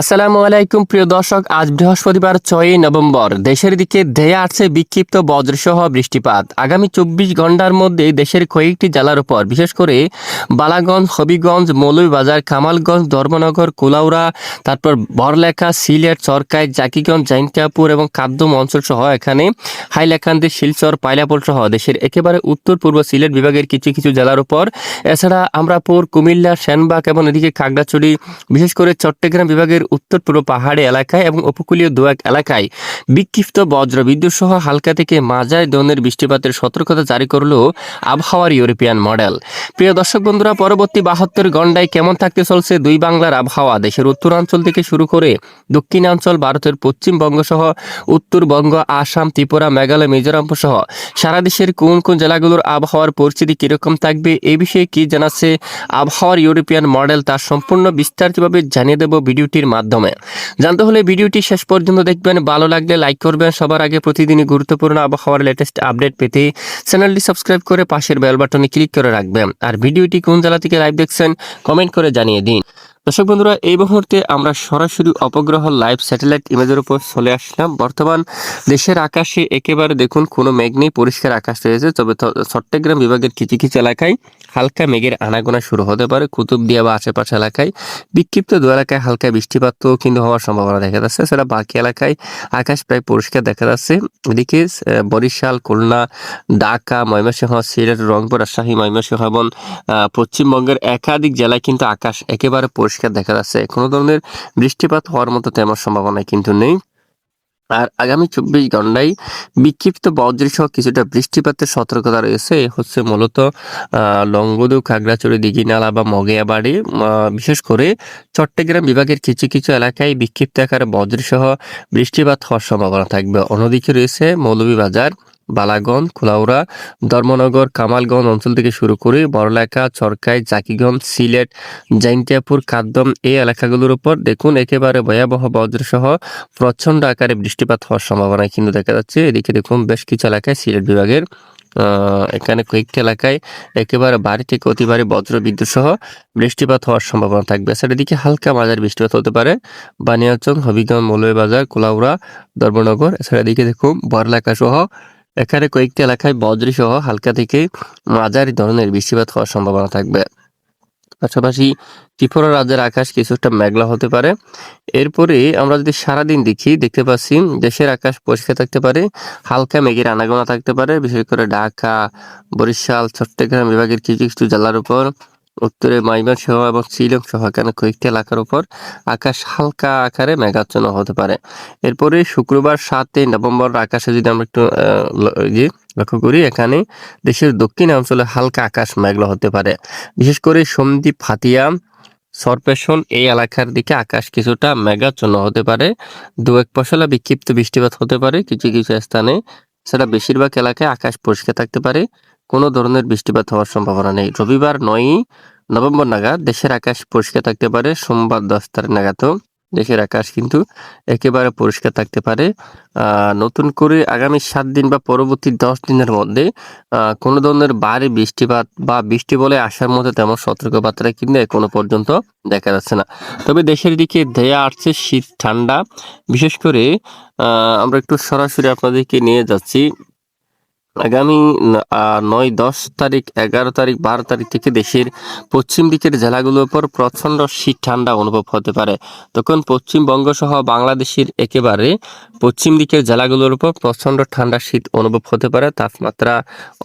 আসসালামু আলাইকুম, প্রিয় দর্শক। আজ বৃহস্পতিবার ছয়ই নভেম্বর। দেশের দিকে ধেয়ে আসছে বিক্ষিপ্ত বজ্রসহ বৃষ্টিপাত। আগামী চব্বিশ ঘণ্টার মধ্যে দেশের কয়েকটি জেলার উপর, বিশেষ করে বালাগঞ্জ, হবিগঞ্জ, মৌলভীবাজার, কামালগঞ্জ, ধর্মনগর, কুলাউড়া, তারপর বরলেখা সিলেট, চরকাই, জাকিগঞ্জ, জাইনকাপুর এবং কাদ্দম অঞ্চল সহ এখানে হাইলাকান্দি, শিলচর পাইলাপোল সহ দেশের একেবারে উত্তর পূর্ব সিলেট বিভাগের কিছু কিছু জেলার উপর। এছাড়া আমরাপুর, কুমিল্লা, সেনবাগ এবং এদিকে খাগড়াছড়ি, বিশেষ করে চট্টগ্রাম বিভাগের উত্তর পূর্ব পাহাড়ি এলাকায় এবং উপকূলীয় দোয়াক এলাকায় বিক্ষিপ্ত বজ্র বিদ্যুৎ সহ হালকা থেকে মাঝারি ধরনের বৃষ্টিপাতের সতর্কতা জারি করল আবহাওয়ার ইউরোপিয়ান মডেল। প্রিয় দর্শক বন্ধুরা, পরবর্তী বাহাত্তর ঘন্টায় কেমন থাকতে চলছে দুই বাংলার আবহাওয়া? দেশের উত্তরাঞ্চল থেকে শুরু করে দক্ষিণাঞ্চল, ভারতের পশ্চিমবঙ্গ সহ উত্তরবঙ্গ আসাম, ত্রিপুরা, মেঘালয় মিজোরাম সহ সারা দেশের কোন কোন জেলাগুলোর আবহাওয়ার পরিস্থিতি কীরকম থাকবে, এ বিষয়ে কি জানাচ্ছে আবহাওয়ার ইউরোপিয়ান মডেল তার সম্পূর্ণ বিস্তারিতভাবে জানিয়ে দেব ভিডিওটির মাধ্যমে। জানতে হলে ভিডিওটি শেষ পর্যন্ত দেখবেন, ভালো লাগলে লাইক করবেন। সবার আগে প্রতিদিনই গুরুত্বপূর্ণ আবহাওয়ার লেটেস্ট আপডেট পেতে চ্যানেলটি সাবস্ক্রাইব করে পাশের বেল বাটনে ক্লিক করে রাখবেন। আর ভিডিওটি কোন জেলা থেকে লাইভ দেখছেন কমেন্ট করে জানিয়ে দিন। দর্শক বন্ধুরা, এই মুহূর্তে আমরা সরাসরি অপগ্রহ লাইভ স্যাটেলাইট ইমেজের উপর চলে আসলাম। বর্তমান দেশের আকাশে একেবারে দেখুন, কোনো মেঘ নেই, পরিষ্কার আকাশ রয়েছে। তবে চট্টগ্রাম বিভাগের কিছু কিছু এলাকায় হালকা মেঘের আনাগোনা শুরু হতে পারে, কুতুবদিয়া বা আশেপাশে এলাকায়। বিক্ষিপ্ত দু এলাকায় হালকা বৃষ্টিপাতও কিন্তু হওয়ার সম্ভাবনা দেখা যাচ্ছে। সেটা বাকি এলাকায় আকাশ প্রায় পরিষ্কার দেখা যাচ্ছে। এদিকে বরিশাল, খুলনা, ঢাকা, ময়মনসিংহ, সিলেট, রংপুর, রাজশাহী, ময়মনসিংহ এবং পশ্চিমবঙ্গের একাধিক জেলায় কিন্তু আকাশ একেবারে পরিষ্কার দেখা যাচ্ছে। কোনো ধরনের বৃষ্টিপাত হওয়ার মতো তেমন সম্ভাবনা কিন্তু নেই। আর আগামী চব্বিশ ঘন্টায় বিক্ষিপ্ত বজ্রসহ কিছুটা বৃষ্টিপাতের সতর্কতা রয়েছে। হচ্ছে মূলত লংগদু, খাগড়াছড়ি, দিঘিনালা বা মগিয়াবাড়ি। বিশেষ করে চট্টগ্রাম বিভাগের কিছু কিছু এলাকায় বিক্ষিপ্ত আকারে বজ্রসহ বৃষ্টিপাত হওয়ার সম্ভাবনা থাকবে। অন্যদিকে রয়েছে মৌলভীবাজার। বালাগঞ্জ কুলাউড়া ধর্মনগর, কামালগঞ্জ অঞ্চল থেকে শুরু করে বড়লেখা চরকাই, জাকিগঞ্জ, সিলেট জাইন্টিয়াপুর কাদ্দম এই এলাকাগুলোর উপর দেখুন একেবারে ভয়াবহ বজ্রসহ প্রচণ্ড আকারে বৃষ্টিপাত হওয়ার সম্ভাবনা কিন্তু দেখা যাচ্ছে। এদিকে দেখুন বেশ কিছু এলাকায় সিলেট বিভাগের এখানে কয়েকটি এলাকায় একেবারে বাড়ি থেকে অতি বজ্র বিদ্যুৎ সহ বৃষ্টিপাত হওয়ার সম্ভাবনা থাকবে। এছাড়া এদিকে হালকা মাঝারি বৃষ্টিপাত হতে পারে বানিয়াচং, হবিগঞ্জ, মৌলভীবাজার, কুলাউড়া, ধর্মনগর। এছাড়া এদিকে দেখুন বরলাকা সহ এখানে কয়েকটি এলাকায় বজ্রি সহ হালকা থেকে মাঝারি ধরনের বৃষ্টিপাত হওয়ার সম্ভাবনা থাকবে। পাশাপাশি ত্রিপুরা রাজ্যের আকাশ কিছুটা মেঘলা হতে পারে। এরপরে আমরা যদি সারাদিন দেখি, দেখতে পাচ্ছি দেশের আকাশ পরিষ্কার থাকতে পারে, হালকা মেঘের আনাগোনা থাকতে পারে। বিশেষ করে ঢাকা, বরিশাল, চট্টগ্রাম বিভাগের কিছু কিছু জেলার উপর উত্তরে মাইমার সহ এবং শিলং সহ এখানে কয়েকটি এলাকার উপর আকাশ হালকা আকারে মেঘাচ্ছন্ন হতে পারে। এরপরে শুক্রবার সাতই নভেম্বর আকাশে যদি আমরা একটু লক্ষ্য করি, এখানে দেশের দক্ষিণ অঞ্চলে হালকা আকাশ মেঘলা হতে পারে। বিশেষ করে সন্দ্বীপ, হাতিয়া, সরপেশন এই এলাকার দিকে আকাশ কিছুটা মেঘাচ্ছন্ন হতে পারে। দু এক পশলা বিক্ষিপ্ত বৃষ্টিপাত হতে পারে। কিছু কিছু স্থানে সেটা বেশিরভাগ এলাকায় আকাশ পরিষ্কার থাকতে পারে। কোনো ধরনের বৃষ্টিপাত হওয়ার সম্ভাবনা নেই। রবিবার নয়ই নভেম্বর নাগাদ দেশের আকাশ পরিষ্কার থাকতে পারে। সোমবার দশ তারিখ নাগাদও দেশের আকাশ কিন্তু একেবারে পরিষ্কার থাকতে পারে। নতুন করে আগামী সাত দিন বা পরবর্তী দশ দিনের মধ্যে কোনো ধরনের ভারী বৃষ্টিপাত বা বৃষ্টি বলে আসার মধ্যে তেমন সতর্কবার্তা কিন্তু এখনও পর্যন্ত দেখা যাচ্ছে না। তবে দেশের দিকে ধেয়ে আসছে শীত, ঠান্ডা। বিশেষ করে আমরা একটু সরাসরি আপনাদেরকে নিয়ে যাচ্ছি। আগামী নয়, দশ তারিখ, এগারো তারিখ, বারো তারিখ থেকে দেশের পশ্চিম দিকের জেলাগুলোর উপর প্রচণ্ড শীত ঠান্ডা অনুভব হতে পারে। তখন পশ্চিমবঙ্গ সহ বাংলাদেশের একেবারে পশ্চিম দিকের জেলাগুলোর উপর প্রচণ্ড ঠান্ডা শীত অনুভব হতে পারে। তাপমাত্রা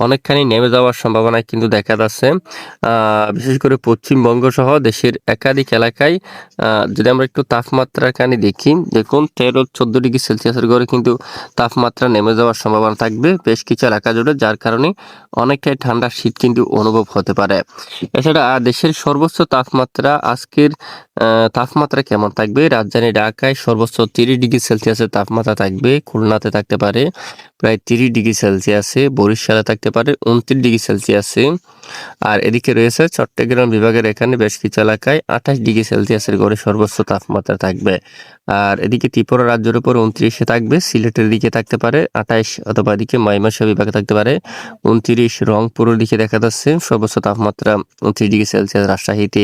অনেকখানি নেমে যাওয়ার সম্ভাবনা কিন্তু দেখা যাচ্ছে। বিশেষ করে পশ্চিমবঙ্গ সহ দেশের একাধিক এলাকায় যদি আমরা একটু তাপমাত্রাখানি দেখি, দেখুন, তেরো, চোদ্দ ডিগ্রি সেলসিয়াসের ঘরে কিন্তু তাপমাত্রা নেমে যাওয়ার সম্ভাবনা থাকবে। বেশ কিছু এলাকা জুড়ে যার কারণে অনেকটাই ঠান্ডা শীত কিন্তু অনুভব হতে পারে। এছাড়া দেশের সর্বোচ্চ তাপমাত্রা আজকের তাপমাত্রা কেমন থাকবে? রাজধানী ঢাকায় সর্বোচ্চ তিরিশ ডিগ্রি সেলসিয়াসের তাপমাত্রা থাকবে, খুলনাতে থাকতে পারে প্রায় তিরিশ ডিগ্রি সেলসিয়াসে, বরিশালে থাকতে পারে উনত্রিশ ডিগ্রি সেলসিয়াসে। আর এদিকে রয়েছে চট্টগ্রাম বিভাগের এখানে বেশ কিছু এলাকায় আঠাশ ডিগ্রি সেলসিয়াসের গড়ে সর্বোচ্চ তাপমাত্রা থাকবে। আর এদিকে ত্রিপুরা রাজ্যের উপর উনত্রিশে থাকবে, সিলেটের দিকে থাকতে পারে আঠাইশ অথবা এদিকে ময়মনসিংহ বিভাগে থাকতে পারে উনত্রিশ, রংপুরের দিকে দেখা যাচ্ছে সর্বোচ্চ তাপমাত্রা উনত্রিশ ডিগ্রি সেলসিয়াস, রাজশাহীতে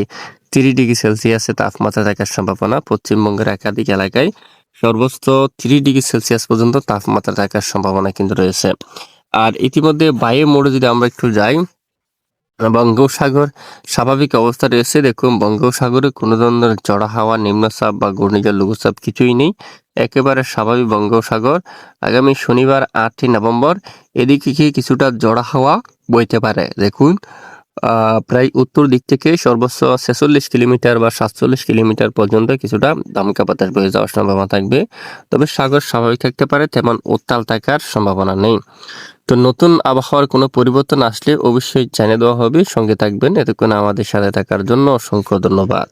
তিরিশ ডিগ্রি সেলসিয়াসে তাপমাত্রা থাকার সম্ভাবনা। পশ্চিমবঙ্গের একাধিক এলাকায় সর্বোচ্চ তিরিশ ডিগ্রি সেলসিয়াস পর্যন্ত তাপমাত্রা থাকার সম্ভাবনা কিন্তু রয়েছে। আর ইতিমধ্যে বায়ু মোড়ে যদি আমরা একটু যাই বঙ্গোপসাগর স্বাভাবিক অবস্থা রয়েছে। দেখুন, বঙ্গোপসাগরে কোনো ধরনের চড়া হাওয়া, নিম্নচাপ বা ঘূর্ণিঝড়, লঘুচাপ কিছুই নেই। একেবারে স্বাভাবিক বঙ্গোপসাগর। আগামী শনিবার আটই নভেম্বর এদিকে কিছুটা জড়া হাওয়া বইতে পারে। দেখুন প্রায় উত্তর দিক থেকে সর্বোচ্চ ছেচল্লিশ কিলোমিটার বা সাতচল্লিশ কিলোমিটার পর্যন্ত কিছুটা দামকা বাতাস বয়ে যাওয়ার সম্ভাবনা থাকবে। তবে সাগর স্বাভাবিক থাকতে পারে, তেমন উত্তাল থাকার সম্ভাবনা নেই। তো নতুন আবহাওয়ার কোনো পরিবর্তন আসলে অবশ্যই জানিয়ে দেওয়া হবে। সঙ্গে থাকবেন এতক্ষণ আমাদের সাথে থাকার জন্য অসংখ্য ধন্যবাদ।